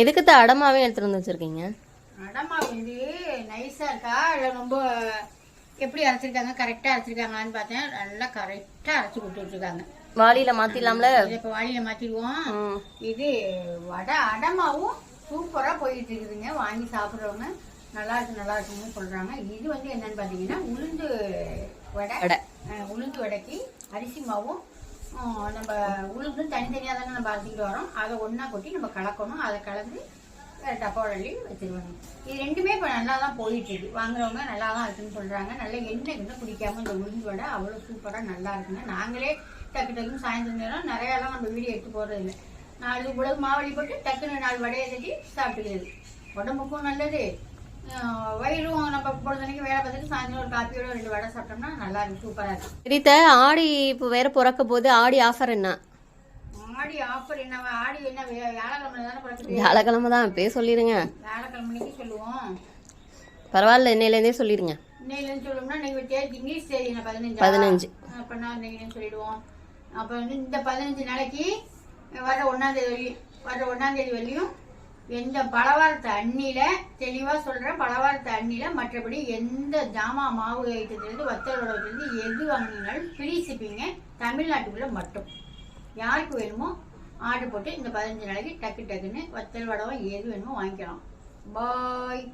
எதுக்கு தான் அடமாவே எடுத்துட்டு வந்து வச்சிருக்கீங்க? அடமா வந்து நைஸா இருக்கா? இல்லை ரொம்ப எப்படி அரைச்சிருக்காங்க? கரெக்டா அரைச்சிருக்காங்களான்னு பார்த்தேன். நல்லா கரெக்டா அரைச்சு கொடுத்து வச்சிருக்காங்க. வாளியில மாத்திடலாம்ல? இப்போ வாளியில மாத்திடுவோம். இது வடை அடமாவும் சூப்பரா போயிட்டு இருக்குதுங்க. வாங்கி சாப்பிட்றவங்க நல்லா இருக்கு நல்லா இருக்குன்னு சொல்றாங்க. இது வந்து என்னன்னு பாத்தீங்கன்னா உளுந்து வடை. உளுந்து வடைக்கு அரிசி மாவும் நம்ம உளுந்து தனித்தனியாக தானே நம்ம அரைச்சிக்கிட்டு வரோம். அதை ஒன்றா கொட்டி நம்ம கலக்கணும். அதை கலந்து டப்பாவளி வச்சிருவாங்க இது ரெண்டுமே இப்போ நல்லா தான் போயிட்டுருக்கு வாங்குறவங்க நல்லா தான் இருக்குன்னு சொல்கிறாங்க நல்ல எண்ணெய் கிட்ட குடிக்காம இந்த உளுந்து வடை அவ்வளோ சூப்பராக நல்லா இருக்குங்க. நாங்களே டக்கு டக்குன்னு சாயந்தரம் நேரம் நிறையாலாம் நம்ம வீடியோ எடுத்து போடுறது இல்லை நாலு உலக மாவழி போட்டு டக்குன்னு நாலு வடையை தட்டி சாப்பிட்டுக்கிறது. உடம்புக்கும் நல்லது. வயிறும் பொழுதுனைக்கு வேலை பார்த்துட்டு சாயந்தரம் ஒரு காப்பியோட ரெண்டு வடை சாப்பிட்டோம்னா நல்லா இருக்கு சூப்பராக இருக்கும் ஆடி இப்போ வேற பிறக்க போது ஆடி ஆஃபர் என்ன? ஆடி ஆஃபர் என்ன ஆடி என்ன வியாழக்கிழமை தானே பிறக்குது? வியாழக்கிழமை தான் இப்பயே சொல்லிடுங்க வியாழக்கிழமைக்கு சொல்லுவோம். பரவாயில்ல இன்னையிலேருந்தே சொல்லிடுங்க இன்னையிலன்னு சொல்லணும்னா இன்னைக்கு தேதி இங்கிலீஷ் தேதி என்ன பதினஞ்சு? பதினஞ்சு. அப்போ இன்னைக்கு சொல்லிடுவோம். அப்போ வந்து இந்த பதினஞ்சு நாளைக்கு வர ஒன்றாம் தேதி வரையும் வர ஒன்றாம் தேதி வரையும் எந்த பலவாரத்து அண்ணில தெளிவா சொல்றேன் பலவாரத்து அண்ணில மற்றபடி எந்த ஜாமா மாவு ஐட்டத்திலிருந்து வத்தல் உணவத்திலிருந்து எது வாங்கினாலும் ஃப்ரீ ஷிப்பிங்க தமிழ்நாட்டுக்குள்ள மட்டும். யாருக்கு வேணுமோ ஆர்டர் போட்டு இந்த பதினஞ்சு நாளைக்கு டக்கு டக்குன்னு வத்தல் வடவை எது வேணுமோ வாங்கிக்கலாம். பாய்.